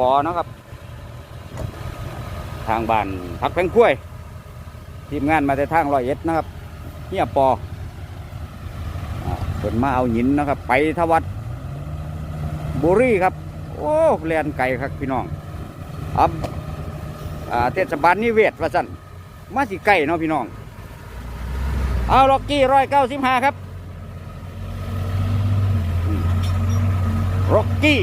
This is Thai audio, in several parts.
ปอนะครับ ทางบ้านพักแพงกล้วย ทีมงานมาแต่ทางรอยเอ็ดนะครับเฮียปออ่าเพิ่นมาเอาหินนะครับ ไปทวัดบุรีครับ โอ้เรียนไก่ครับพี่น้องอับเทศบาลนิเวศว่าสั่นมาสิไก่เนาะพี่น้อง เอาล็อกกี้ร้อยเก้าสิบห้าครับล็อกกี้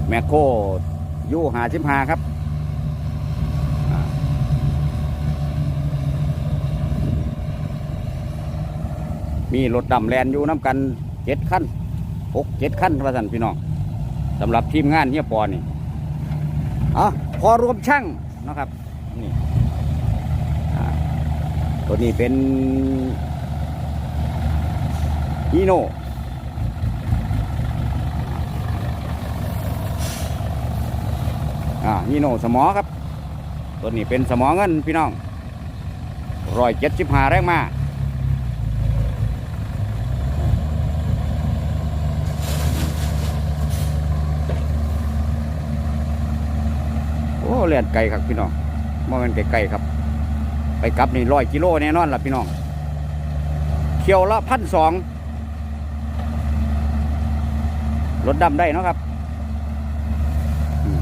ถแมคโครยูหาสิบห้าครับมีรถดำแลนอยู่น้ำกันเจ็ดขั้นหกเจ็ดขั้นว่าสันพี่น้องสำหรับทีมงานเฮียปอนี่อะพอรวมช่างนะครับนี่ตัวนี้เป็นฮีโน่ อ่าฮีโน่สมอครับตัวนี้เป็นสมอเงินพี่น้องร้อยเจ็ดสิบห้าแรงมาโอ้เลียนไกลครับพี่น้องว่ามันไกลๆครับ ไปกลับนี่ร้อยกิโลแน่นอนล่ะพี่น้องเที่ยวละพันสองรถดำได้นะครับอืม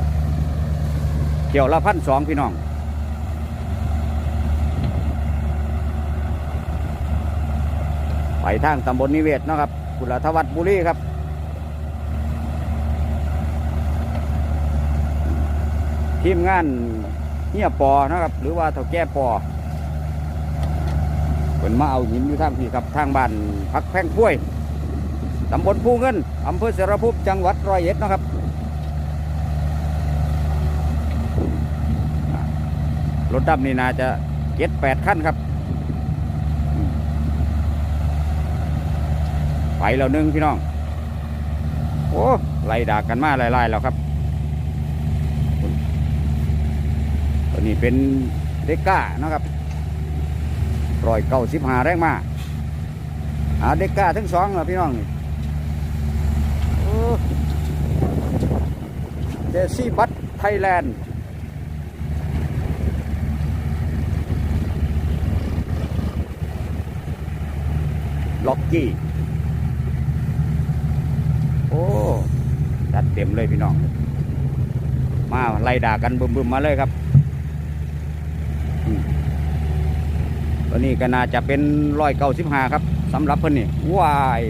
เที่ยวละพันสองพี่น้องไปทางตำบลนิเวศนะครับกุลทวัดบุรีครับ ทีมงานเฮียปอนะครับ หรือว่าเท่าแก่ปอเพิ่นมาเอาหินอยู่ทางพี่ครับทางบ้านพักแพงพ้วยตำบลภูเงินอำเภอเสรภูมิจังหวัดร้อยเอ็ดนะครับอ่า รถดำนี่น่าจะเจ็ดแปดขั้นครับ ไปแล้วหนึงพี่น้อง โอ้ไล่ด่ากันมาไล่ๆแล้วครับตัวนี้เป็นเด็กก้านะครับรอยเก้าสิบหาแรงมาอาเด็กก้าทั้งสองเหรอพี่น้องนี่เจซี่บัตไทยแลนด์ ล็อกกี้ โอ้จัดเต็มเลยพี่น้อง มาไล่ด่ากันบึมๆมาเลยครับตัวนี้ก็น่าจะเป็นร้อยเก้าสิบห้าครับสำหรับเพิ่อนนี่ว้าย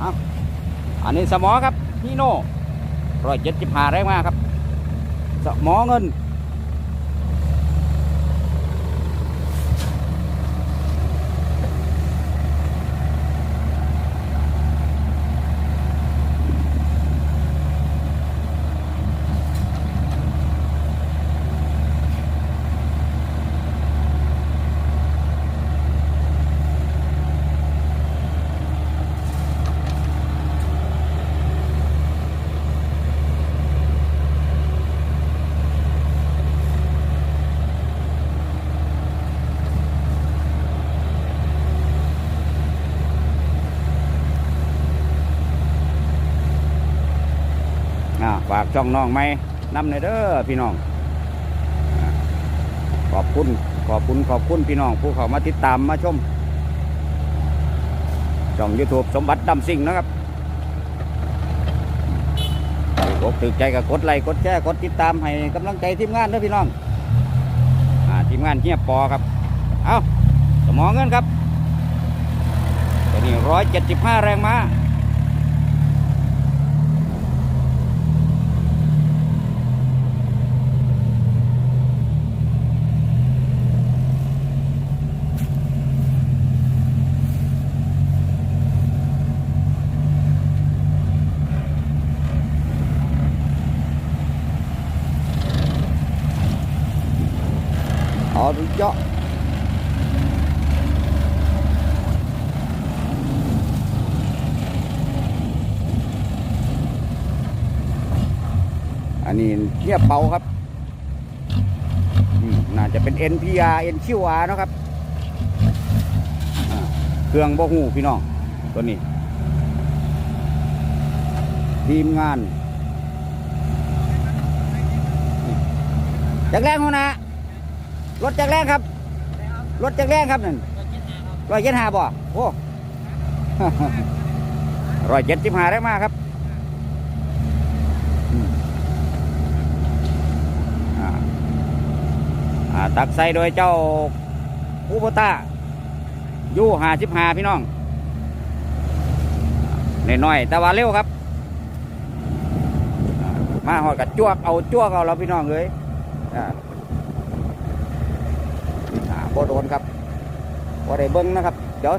อาอันนี้สมอครับฮีโน่ร้อยเจ็ดสิบห้าแรงมากครับ สมอเงิน ช่องน้องไหมนำในเด้อพี่น้อง ขอบคุณขอบคุณขอบคุณพี่น้อง ผู้เขามาติดตามมาชมช่องยูทูบสมบัติดำสิ่งนะครับกอกถูกใจก็กดไลค์กดแชร์กดติดตามให้กำลังใจทีมงานเด้อพี่น้องอทีมงานเฮียปอครับ เอาสมองเงินครับตัวนี้ร้อยเจ็ดสิบห้าแรงม้า Họ được cho อันนี้เทียบเป่าครับ น่าจะเป็น NPR NQR เนาะครับ เครื่องบ่หูพี่น้อง ตัวนี้ ทีมงานจากแรงหัวหนะ รถจากแรงครับ รถจากแรงครับนั่นร้อยเจ็ดห้าบ่ โอ้ร้อยเจ็ดสิบห้าแรงมากครับอาตักใส่โดยเจ้าคูโบต้ายู่หาสิบหาพี่น้องน้อยๆแต่ว่าเร็วครับ มาหอดกับจวกเอาจวกเอาแล้วพี่น้องเลย บ่โดนครับบ่ได้เบิ้งนะครับเดี๋ยว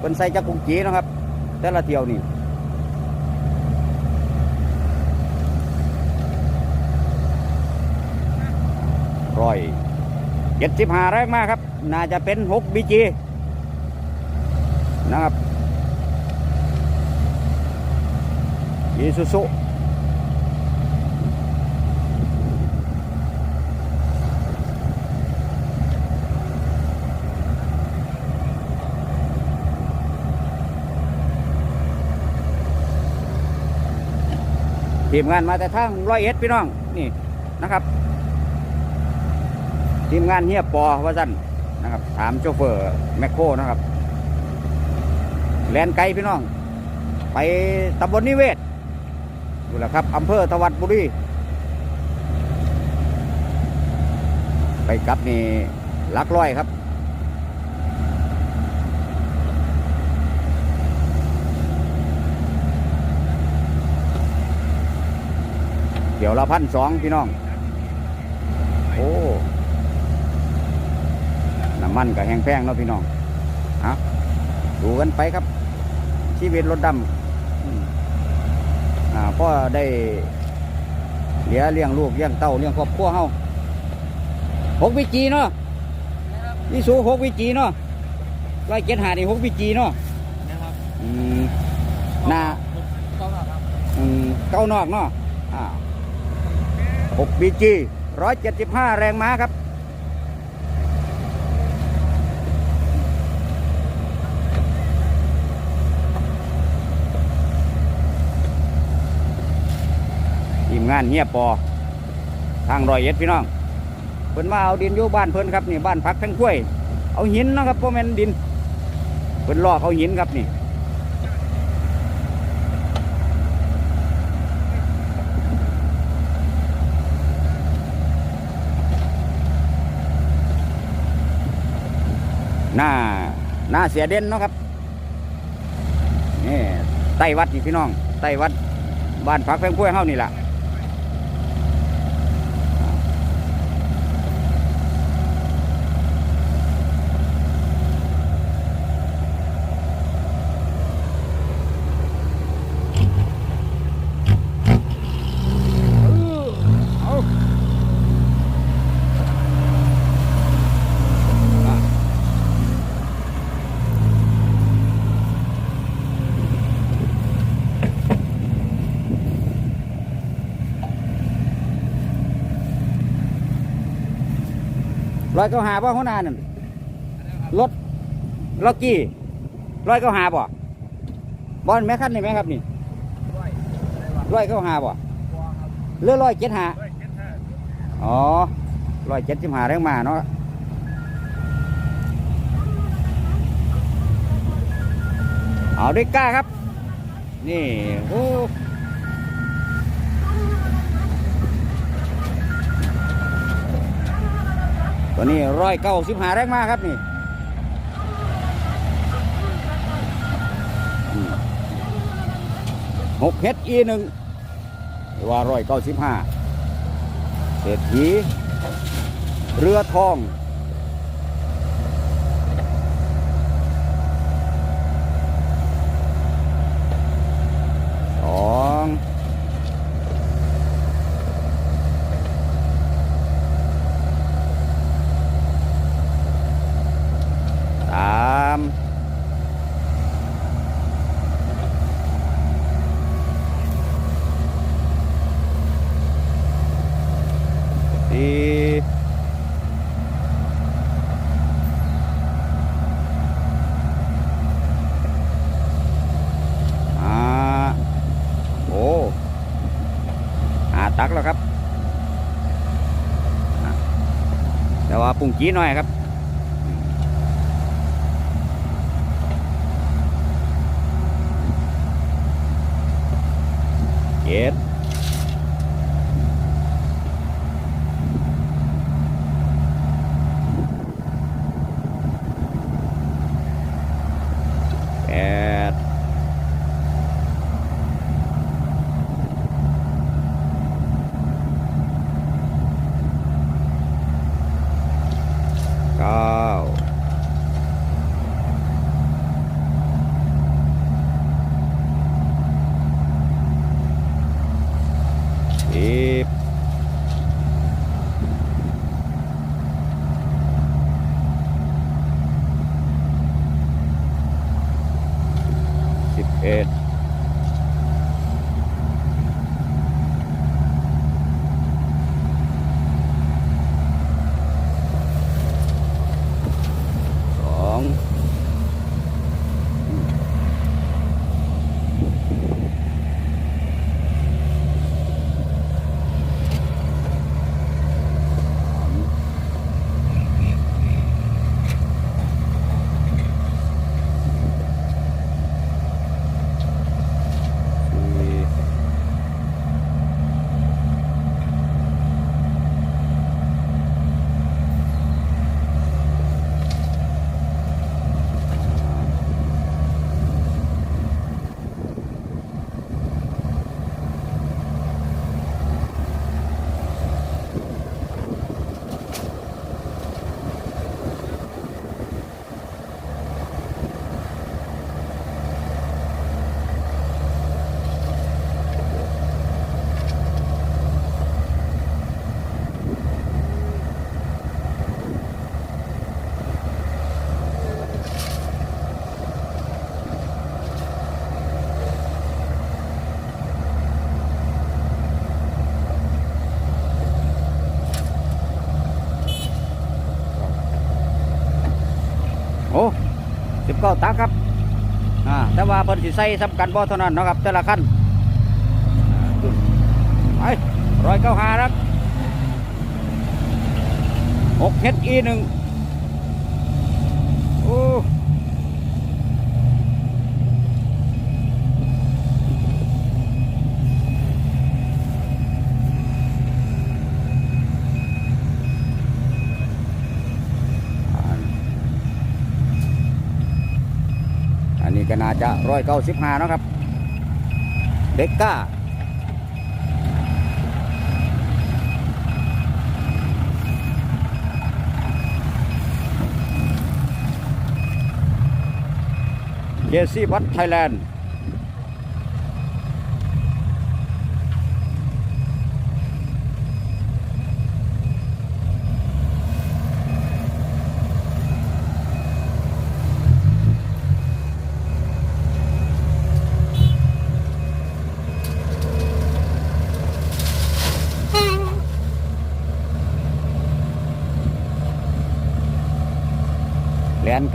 เป็นใส่จักกุงจีนะครับ แต่ละเที่ยวนี่ร้อยเจ็ดสิบห้าแรงมากครับ น่าจะเป็นหกบีจีนะครับอีซูซุ ทีมงานมาแต่ทางร้อยเอ็ดพี่น้องนี่นะครับ ทีมงานเฮียปอว่าสั้นนะครับ ถามโชเฟอร์แมคโครนะครับแลนไกลพี่น้อง ไปตำบลนิเวศดูและครับอำเภอทวัดบุรีไปกลับนี่ลักร้อยครับ ดี๋ยวละพันสองพี่น้อง โอ้น้ำมันกับแห้งแพงเนาะพี่น้องฮะดูกันไปครับ ชีวิตรถดำอืมอ่าพ่อได้เหลียเลี้ยงลูกเลี้ยงเต้าเลี้ยงครอบครัวเฮาหกวิจีเนาะนี่สูหกวิจีเนาะร้อยเจ็ดหานี่หกวิจีเนาะนะครับอืมหน้าต้องครับอืมเก้านอกเนาะ 6 BG 175 แรงม้าครับ ทีมงานเงียบปอ ทางรอยเอ็ดพี่น้อง เพิ่นมาเอาดินอยู่บ้านเพิ่นครับนี่บ้านพักทั้งกล้วย เอาหินนะครับเพราะมันดิน เพิ่นลอกเอาหินครับนี่ หน้าหน้าเสียเด่นเนาะครับนี่ใต้วัดนี่พี่น้องใต้วัดบ้านพักแฟงกล้วยเฮานี่แหละ ร้อยเก้าหาบ่หัวหน้านั่นรถล็อกกี้ร้อยเก้าหาบ่บอลแม่คันนี่ไหมครับนี่ร้อยเก้าหาบ่เรือร้อยเจ็ดหาอ๋อร้อยเจ็ดสิบหาแรงมาเนาะเอาด้วยกล้าครับ นี่โอ้ ตัวนี้ร้อยเก้าสิบหาแรงมากครับนี่หกเฮดอีหนึ่งว่าร้อยเก้าสิบห้าเศรษฐีเรือทอง สองสาม แล้วครับอะแต่ว่าปรุง จีหน่อยครับเจ็ด ก้าตักครับอ่าแต่ว่าเพิ่นสิใส่สำคัญบ่เท่านั้นเนาะครับแต่ละขั้นอ่าขึ้นไปร้อยเก้าหาครับหกเฮดอีหนึ่งโอ้อ่ ก็น่าจะร้อยเก้าสิบห้านะครับเด็กก้าเจซี่วัดไทยแลนด์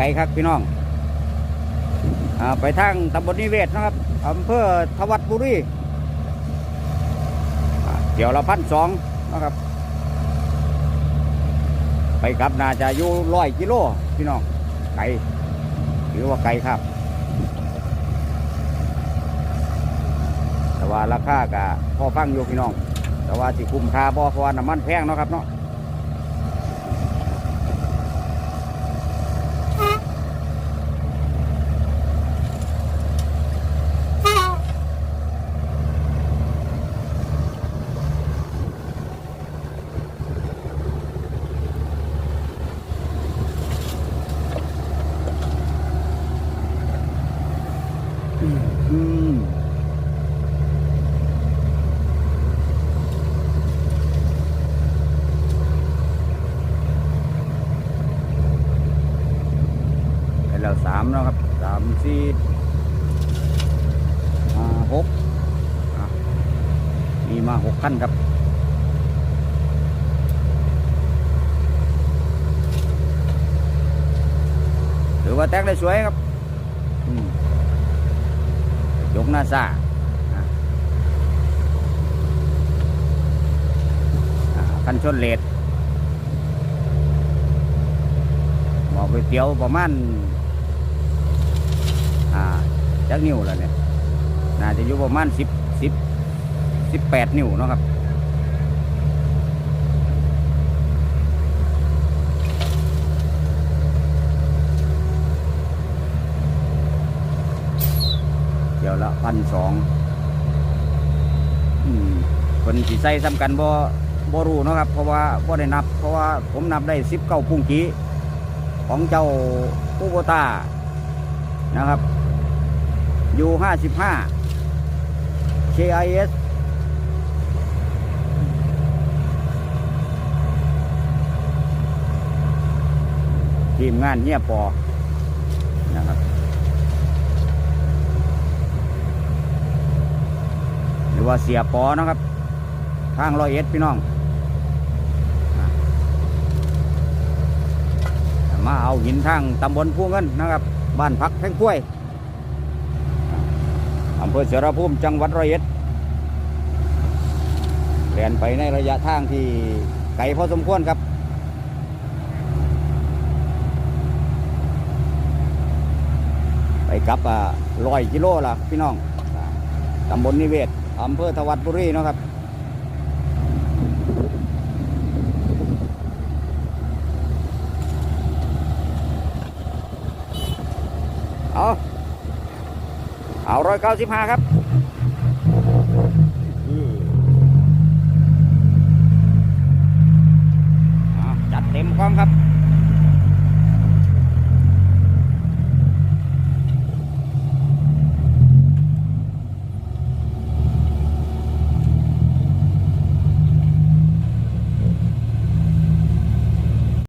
ไก่ครับพี่น้องอไปทางตำบลนิเวศนะครับอำเภอทวัดบุรีเดี๋ยวละพันสองนะครับ ไปกลับน่าจะอยู่ร้อยกิโลพี่น้องไกลถือว่าไกลครับ แต่ว่าราคากะพอฟังอยู่พี่น้อง แต่ว่าสิคุ้มค่าบ่เพราะว่าน้ำมันแพงเนาะครับเนาะ อืมไปแล้วสามแล้วครับสามสี่ห้าหกอะมีมาหกขั้ นครับถือว่าแตกได้สวยครับยกหน้าซ่าคันชนเลดบอกไปเตียวประมาณอ่าจักนิ้วแล้วเนี่ยน่าจะอยู่ประมาณสิบสิบ สิแปดนิ้วเนาะครับเดี๋ยวละพันสองคนสีใส่ซ้ำกันบ่บ่รู้เนาะครับ เพราะว่าบ่ได้นับ เพราะว่าผมนับได้สิบเก้าพุ่งกี้ของเจ้าปูโบตานะครับยูห้าสิบห้า KIS ทีมงานเฮียปอนะครับหรือว่าเสียปอนะครับ ทางร้อยเอ็ดพี่น้อง มาเอาหินทางตำบลพูเงินนะครับ บ้านพักแท่งกล้วยอำเภอเสรภูมิจังหวัดร้อยเอ็ดเรียนไปในระยะทางที่ไกลพอสมควรครับ ไป กลับร้อยกิโลละพี่น้องตำบลนิเวศอำเภอทวัดบุรีเนาะครับเอาเอาร้อยเก้าสิบห้าครับ